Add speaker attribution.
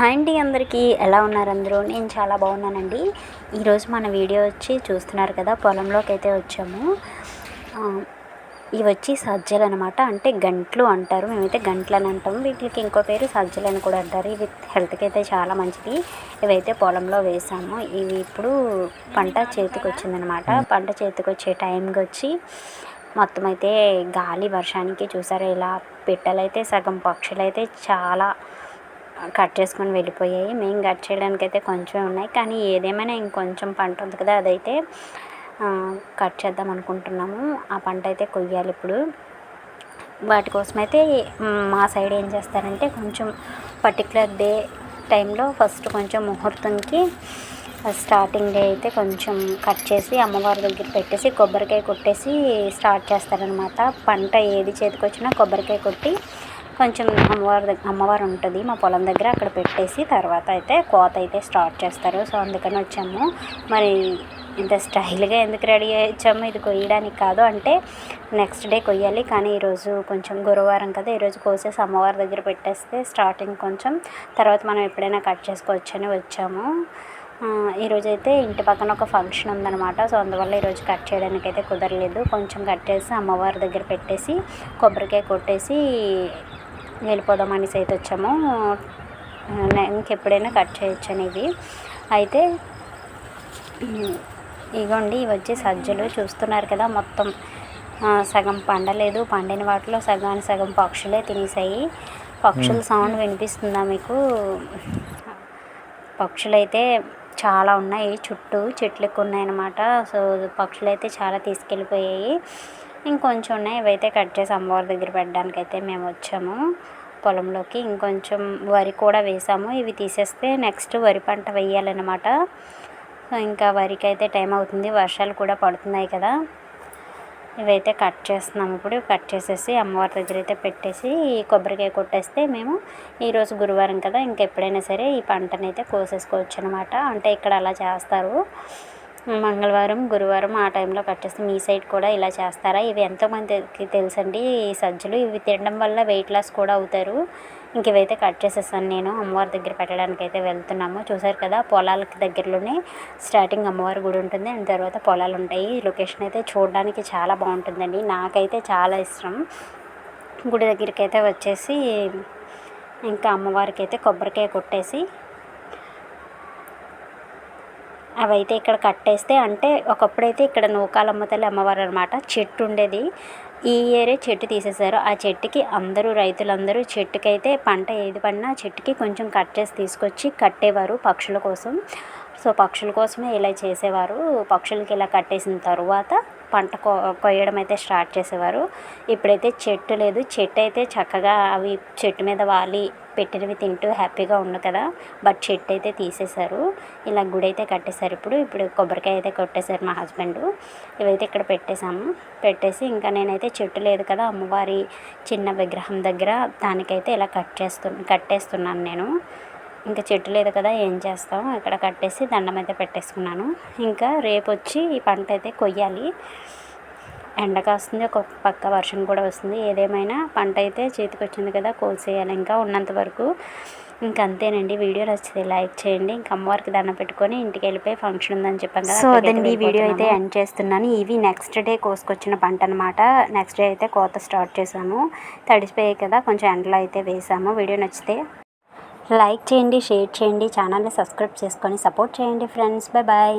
Speaker 1: Hi అండి అందరికీ. ఎలా ఉన్నారు అందరూ? నేను చాలా బాగున్నానండి. ఈరోజు మన వీడియో వచ్చి చూస్తున్నారు కదా పొలంలోకి అయితే వచ్చాము. ఇవి వచ్చి సజ్జలు అనమాట అంటే గంట్లు అంటారు. మేమైతే గంట్లు అని అంటాము వీటికి ఇంకో పేరు సజ్జలు అని కూడా అంటారు. ఇవి హెల్త్కి అయితే చాలా మంచిది. ఇవైతే పొలంలో వేసాము. ఇవి ఇప్పుడు పంట చేతికి వచ్చిందనమాట పంట చేతికి వచ్చే టైంకి వచ్చి మొత్తం అయితే గాలి వర్షానికి చూసారా ఇలా పిట్టలైతే సగం పక్షులైతే చాలా కట్ చేసుకొని వెళ్ళిపోయాయి. మేము కట్ చేయడానికి అయితే కొంచెమే ఉన్నాయి. కానీ ఏదేమైనా ఇంకొంచెం పంట ఉంది కదా అదైతే కట్ చేద్దాం అనుకుంటున్నాము. ఆ పంట అయితే కొయ్యాలి ఇప్పుడు. వాటి కోసం అయితే మా సైడ్ ఏం చేస్తారంటే కొంచెం పర్టికులర్ డే టైంలో ఫస్ట్ కొంచెం ముహూర్తంకి స్టార్టింగ్ డే అయితే కొంచెం కట్ చేసి అమ్మవారి దగ్గర పెట్టేసి కొబ్బరికాయ కొట్టేసి స్టార్ట్ చేస్తారనమాట పంట ఏది చేతికి వచ్చినా కొబ్బరికాయ కొట్టి కొంచెం అమ్మవారి దగ్గర అమ్మవారు ఉంటుంది మా పొలం దగ్గర అక్కడ పెట్టేసి తర్వాత అయితే కోత అయితే స్టార్ట్ చేస్తారు. సో అందుకని వచ్చాము. మరి ఇంత స్టైల్గా ఎందుకు రెడీ అయ్యాము ఇది కొయ్యడానికి కాదు. అంటే నెక్స్ట్ డే కొయ్యాలి. కానీ ఈరోజు కొంచెం గురువారం కదా ఈరోజు కోసేసి అమ్మవారి దగ్గర పెట్టేస్తే స్టార్టింగ్ కొంచెం తర్వాత మనం ఎప్పుడైనా కట్ చేసుకోవచ్చు అని వచ్చాము ఈరోజు అయితే ఇంటి పక్కన ఒక ఫంక్షన్ ఉందన్నమాట. సో అందువల్ల ఈరోజు కట్ చేయడానికి అయితే కుదరలేదు. కొంచెం కట్ చేసి అమ్మవారి దగ్గర పెట్టేసి కొబ్బరికాయ కొట్టేసి వెళ్ళిపోదాం అనేసి అయితే వచ్చాము. ఇంకెప్పుడైనా కట్ చేయొచ్చు అనేది అయితే ఇగోండి ఇవి వచ్చి సజ్జలు. చూస్తున్నారు కదా మొత్తం సగం పండలేదు. పండిన వాటిలో సగానికి సగం పక్షులే తినేసాయి. పక్షుల సౌండ్ వినిపిస్తుందా మీకు? పక్షులైతే చాలా ఉన్నాయి. చుట్టూ చెట్లు ఎక్కువ ఉన్నాయన్నమాట సో పక్షులైతే చాలా తీసుకెళ్ళిపోయాయి. ఇంకొంచెం ఉన్నాయి. ఇవైతే కట్ చేసి అమ్మవారి దగ్గర పెట్టడానికి అయితే మేము వచ్చాము. పొలంలోకి ఇంకొంచెం వరి కూడా వేసాము. ఇవి తీసేస్తే నెక్స్ట్ వరి పంట వేయాలన్నమాట. ఇంకా వరికి అయితే టైం అవుతుంది. వర్షాలు కూడా పడుతున్నాయి కదా. ఇవైతే కట్ చేస్తున్నాము ఇప్పుడు. కట్ చేసేసి అమ్మవారి దగ్గర అయితే పెట్టేసి కొబ్బరికాయ కొట్టేస్తే మేము ఈరోజు గురువారం కదా ఇంకెప్పుడైనా సరే ఈ పంటనైతే అయితే కోసేసుకోవచ్చు అనమాట అంటే ఇక్కడ అలా చేస్తారు. మంగళవారం గురువారం ఆ టైంలో కట్ చేస్తే మీ సైడ్ కూడా ఇలా చేస్తారా? ఇవి ఎంతోమందికి తెలుసండి ఈ సజ్జలు. ఇవి తినడం వల్ల వెయిట్ లాస్ కూడా అవుతారు. ఇంక ఇవైతే కట్ చేసేసాను నేను. అమ్మవారి దగ్గర పెట్టడానికి అయితే వెళ్తున్నాము. చూసారు కదా పొలాలకి దగ్గరలోనే స్టార్టింగ్ అమ్మవారి గుడి ఉంటుంది. అండ్ తర్వాత పొలాలు ఉంటాయి. లొకేషన్ అయితే చూడడానికి చాలా బాగుంటుందండి. నాకైతే చాలా ఇష్టం. గుడి దగ్గరికి అయితే వచ్చేసి ఇంకా అమ్మవారికి అయితే కొబ్బరికాయ కొట్టేసి అవైతే ఇక్కడ కట్టేస్తే అంటే ఒకప్పుడైతే ఇక్కడ నూకాలమ్మ తల్లి అమ్మవారు అనమాట చెట్టు ఉండేది. ఈ ఇయరే చెట్టు తీసేశారు. ఆ చెట్టుకి అందరూ రైతులందరూ చెట్టుకైతే పంట ఏది పడినా చెట్టుకి కొంచెం కట్ చేసి తీసుకొచ్చి కట్టేవారు పక్షుల కోసం. సో పక్షుల కోసమే ఇలా చేసేవారు. పక్షులకి ఇలా కట్టేసిన తర్వాత పంట కో కొయ్యడం అయితే స్టార్ట్ చేసేవారు. ఇప్పుడైతే చెట్టు లేదు. చెట్టు అయితే చక్కగా అవి చెట్టు మీద వాలి పెట్టినవి తింటూ హ్యాపీగా ఉంది కదా. బట్ చెట్టు అయితే తీసేశారు. ఇలా గుడి అయితే కట్టేశారు ఇప్పుడు. ఇప్పుడు కొబ్బరికాయ అయితే కొట్టేశారు మా హస్బెండ్. ఇవైతే ఇక్కడ పెట్టేశాము. పెట్టేసి ఇంకా నేనైతే చెట్టు లేదు కదా అమ్మవారి చిన్న విగ్రహం దగ్గర దానికైతే ఇలా కట్ చేస్తు కట్టేస్తున్నాను నేను. ఇంకా చెట్టు లేదు కదా ఏం చేస్తాం? ఇక్కడ కట్టేసి దండం అయితే పెట్టేసుకున్నాను. ఇంకా రేపు వచ్చి ఈ పంట అయితే కొయ్యాలి. ఎండ కాస్తుంది ఒక పక్క వర్షం కూడా వస్తుంది. ఏదేమైనా పంట అయితే చేతికి వచ్చింది కదా కోసేయాలి ఇంకా ఉన్నంత వరకు. ఇంకా అంతేనండి. వీడియో నచ్చితే లైక్ చేయండి. ఇంకా అమ్మవారికి దండం పెట్టుకొని ఇంటికి వెళ్ళిపోయి ఫంక్షన్ ఉందని చెప్పాం కదా
Speaker 2: సో అదండి వీడియో అయితే. ఎండ్ చేస్తున్నాను. ఇవి నెక్స్ట్ డే కోసుకొచ్చిన పంట అనమాట నెక్స్ట్ డే అయితే కోత స్టార్ట్ చేసాము తడిసిపోయాయి కదా కొంచెం ఎండలో అయితే వేసాము. వీడియో నచ్చితే లైక్ చేయండి షేర్ చేయండి ఛానల్ని సబ్స్క్రైబ్ చేసుకొని సపోర్ట్ చేయండి ఫ్రెండ్స్. Bye bye